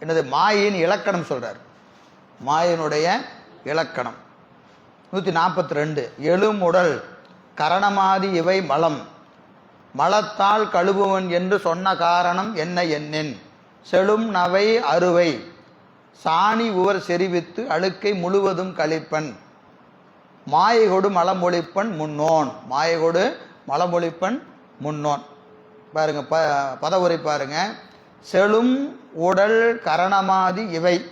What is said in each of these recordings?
என்னது மாயின் இலக்கணம் சொல்கிறார் மாயினுடைய இலக்கணம். நூற்றி நாற்பத்தி ரெண்டு எழுமுடல் கரணமாதி இவை மலம். மலத்தால் கழுவுவன் என்று சொன்ன காரணம் என்ன என்னின் செழும் நவை அறுவை. சாணி உவர் செறிவித்து அழுக்கை முழுவதும் கழிப்பன். மாயகொடு மலமொழிப்பன் முன்னோன். மாயகொடு மலமொழிப்பன் முன்னோன். பாருங்க ப பதவுரை பாருங்கள் செழும் உடல் கரணமாதி இவை.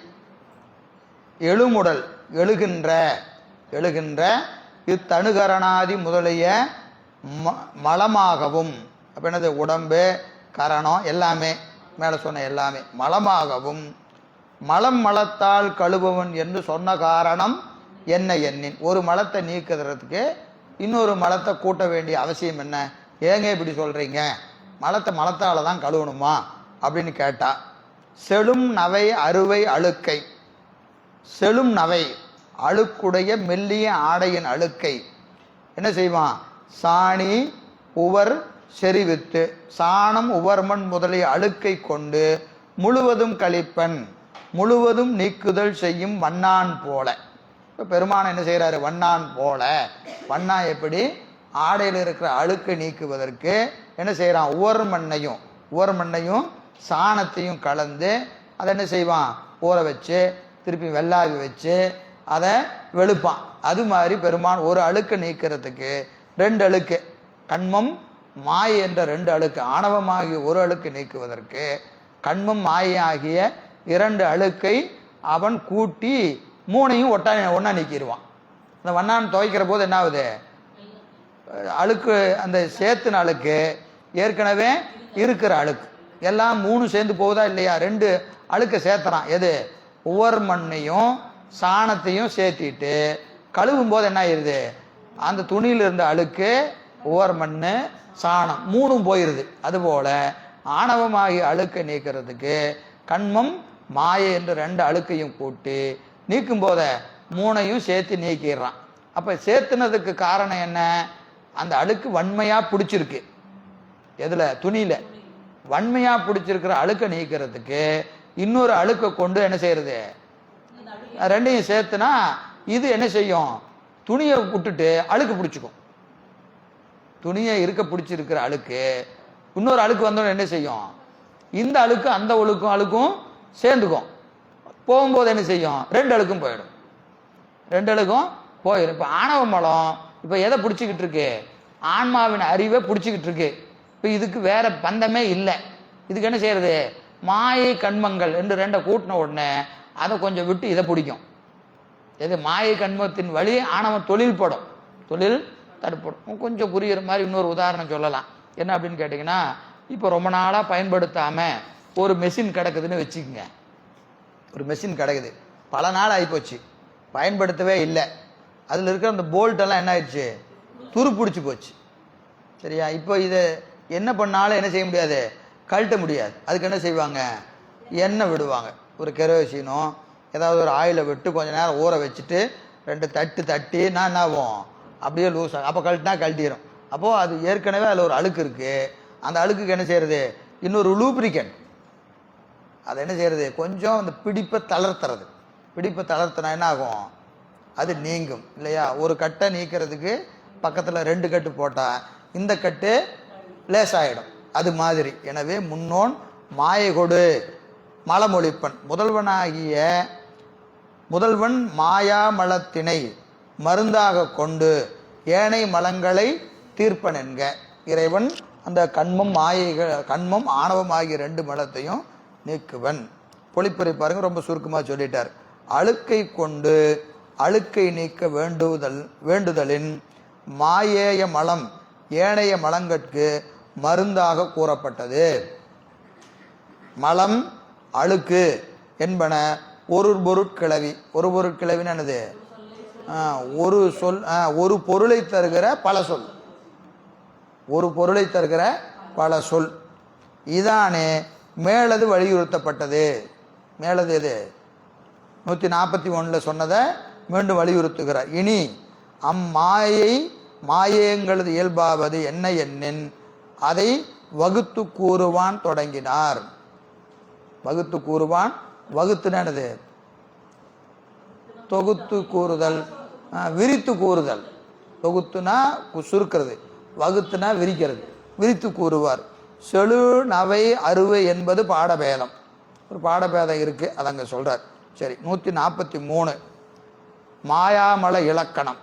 எழுமுடல் எழுகின்ற எழுகின்ற இத்தணுகரணாதி முதலிய ம- மலமாகவும் அப்போ என்னது? உடம்பு கரணம் எல்லாமே மேலே சொன்ன எல்லாமே மலமாகவும் மலம் மலத்தால் கழுபவன் என்று சொன்ன காரணம் என்ன எண்ணின். ஒரு மலத்தை நீக்குறதுக்கு இன்னொரு மலத்தை கூட்ட வேண்டிய அவசியம் என்ன? ஏங்க இப்படி சொல்கிறீங்க மலத்தை மலத்தால் தான் கழுவணுமா? அப்படின்னு கேட்டா செழும் நவை அறுவை அழுக்கை. செழும் நவை அழுக்குடைய மெல்லிய ஆடையின் அழுக்கை. என்ன செய்வான்? சாணி உவர் செறிவித்து சாணம் உவர்மண் முதலிய அழுக்கை கொண்டு முழுவதும் கழிப்பன். முழுவதும் நீக்குதல் செய்யும் வண்ணான் போல. இப்போ பெருமான் என்ன செய்கிறாரு வண்ணான் போல. வண்ணா எப்படி? ஆடையில் இருக்கிற அழுக்கை நீக்குவதற்கு என்ன செய்கிறான் உவர் மண்ணையும் உவர் மண்ணையும் சாணத்தையும் கலந்து அதை என்ன செய்வான்? ஊற வச்சு திருப்பி வெள்ளாவி வச்சு அதை வெளுப்பான். அது மாதிரி பெருமான் ஒரு அழுக்கு நீக்கிறதுக்கு ரெண்டு அழுக்கு கண்மம் மாயை என்ற ரெண்டு அழுக்கு ஆணவமாகிய ஒரு அழுக்கு நீக்குவதற்கு கண்மம் மாய ஆகிய இரண்டு அழுக்கை அவன் கூட்டி மூணையும் ஒட்டா ஒன்றா நீக்கிடுவான். அந்த வண்ணான் துவைக்கிற போது என்ன ஆகுது? அழுக்கு அந்த சேத்துன அழுக்கு ஏற்கனவே இருக்கிற அழுக்கு. எல்லாம் மூணு சேர்ந்து போகுதா இல்லையா? ரெண்டு அழுக்க சேர்த்துறான். எது? ஒவ்வொரு மண்ணையும் சாணத்தையும் சேர்த்திட்டு கழுவும் போது என்ன ஆயிருது? அந்த துணியில் இருந்த அழுக்கு ஒவ்வொரு மண் சாணம் மூணும் போயிருது. அதுபோல ஆணவமாகி அழுக்கை நீக்கிறதுக்கு கண்மம் மாயை என்று ரெண்டு அழுக்கையும் கூட்டி நீக்கும் போத மூணையும் சேர்த்து நீக்கிடுறான். அப்ப சேர்த்துனதுக்கு காரணம் என்ன? அந்த அழுக்கு வன்மையா பிடிச்சிருக்கு. எதுல? துணியில. வன்மையா பிடிச்சிருக்கிற அழுக்கை நீக்கிறதுக்கு இன்னொரு அழுக்கை கொண்டு என்ன செய்யறது? ரெண்டையும் சேர்த்துனா இது என்ன செய்யும்? துணியை விட்டுட்டு அழுக்கு பிடிச்சிக்கும். துணியை இருக்க பிடிச்சிருக்கிற அழுக்கு இன்னொரு அழுக்கு வந்தோடனே என்ன செய்யும்? இந்த அழுக்கு அந்த ஒழுக்கும் அழுக்கும் சேர்ந்துக்கும். போகும்போது என்ன செய்யும்? ரெண்டு அழுக்கும் போயிடும். ரெண்டு அழுக்கும் போயிடும். இப்போ ஆணவ மலம் இப்போ எதை பிடிச்சிக்கிட்டு இருக்கு? ஆன்மாவின் அறிவை பிடிச்சிக்கிட்டு இருக்கு. இப்போ இதுக்கு வேற பந்தமே இல்லை. இதுக்கு என்ன செய்யறது? மாயை கண்மங்கள் என்று ரெண்டை கூட்டின உடனே அதை கொஞ்சம் விட்டு இதை பிடிக்கும். எது? மாயை கண்மத்தின் வழி ஆணவம் தொழில் படும். தொழில் தடுப்படும். கொஞ்சம் புரியுற மாதிரி இன்னொரு உதாரணம் சொல்லலாம். என்ன அப்படின்னு கேட்டிங்கன்னா இப்போ ரொம்ப நாளாக பயன்படுத்தாமல் ஒரு மெஷின் கிடக்குதுன்னு வச்சுக்கோங்க. ஒரு மெஷின் கிடக்குது. பல நாள் ஆகிப்போச்சு பயன்படுத்தவே இல்லை. அதில் இருக்கிற அந்த போல்ட்டெல்லாம் என்ன ஆயிடுச்சு? துரு பிடிச்சி போச்சு. சரியா? இப்போ இதை என்ன பண்ணாலும் என்ன செய்ய முடியாது? கழட்ட முடியாது. அதுக்கு என்ன செய்வாங்க? எண்ணெய் விடுவாங்க. ஒரு கெரோசினோ ஏதாவது ஒரு ஆயிலை விட்டு கொஞ்ச நேரம் ஊற வச்சுட்டு ரெண்டு தட்டு தட்டி நான் என்ன ஆகும்? அப்படியே லூஸ் ஆகும் அப்போ கழட்டினா கழட்டிடும் அப்போது அது ஏற்கனவே அதில் ஒரு அழுக்கு இருக்குது அந்த அழுக்குக்கு என்ன செய்கிறது இன்னொரு லூப்ரிகன் அது என்ன செய்கிறது கொஞ்சம் அந்த பிடிப்பை தளர்த்துறது. பிடிப்பை தளர்த்தினா என்ன ஆகும்? அது நீங்கும் இல்லையா? ஒரு கட்டை நீக்கிறதுக்கு பக்கத்தில் ரெண்டு கட்டு போட்டால் இந்த கட்டு லேசாயிடும். அது மாதிரி. எனவே முன்னோன் மாயகொடு மலமொழிப்பன். முதல்வனாகிய முதல்வன் மாயாமலத்தினை மருந்தாக கொண்டு ஏனை மலங்களை தீர்ப்பன் என்க. இறைவன் அந்த கண்மம் மாயைகள் கண்மம் ஆணவம் ஆகிய ரெண்டு மலத்தையும் நீக்குவன். பொழிப்புரை பாருங்க ரொம்ப சுருக்கமாக சொல்லிட்டார். அழுக்கை கொண்டு அழுக்கை நீக்க வேண்டுதல் வேண்டுதலின் மாயேய மலம் ஏனைய மலங்கட்கு மருந்தாக கூறப்பட்டது. மலம் அழுக்கு என்பன ஒரு பொருட்கிளவி ஒரு பொருட்கிளவின்னு என்னது? ஒரு சொல் ஆ, ஒரு பொருளை தருகிற பல சொல். ஒரு பொருளை தருகிற பல சொல். இதானே மேலது வலியுறுத்தப்பட்டது. மேலது எது? நூற்றி நாற்பத்தி ஒன்றில் சொன்னதை மீண்டும் வலியுறுத்துகிறார். இனி அம்மாயை மாயங்களது இயல்பாவது என்ன என்னின் அதை வகுத்து கூறுவான் தொடங்கினார். வகுத்து கூறுவான் வகுத்துனா என்னது? தொகுத்து கூறுதல் விரித்து கூறுதல். தொகுத்துனா சுருக்கிறது வகுத்துனா விரிக்கிறது விரித்து கூறுவார். செழு நவை அறுவை என்பது பாடபேதம். ஒரு பாடபேதம் இருக்குது அதங்க சொல்கிறார் சரி நூற்றி நாற்பத்தி மூணு. மாயாமல இலக்கணம்.